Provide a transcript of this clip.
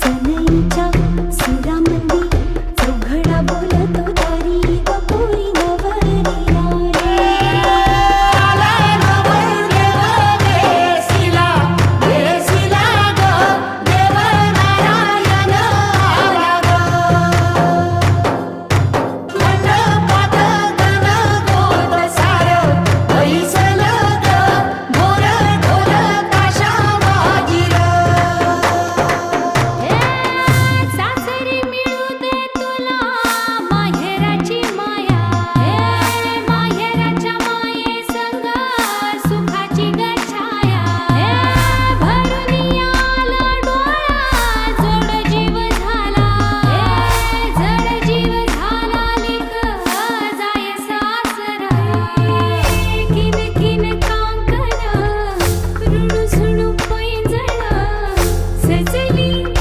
సనయించా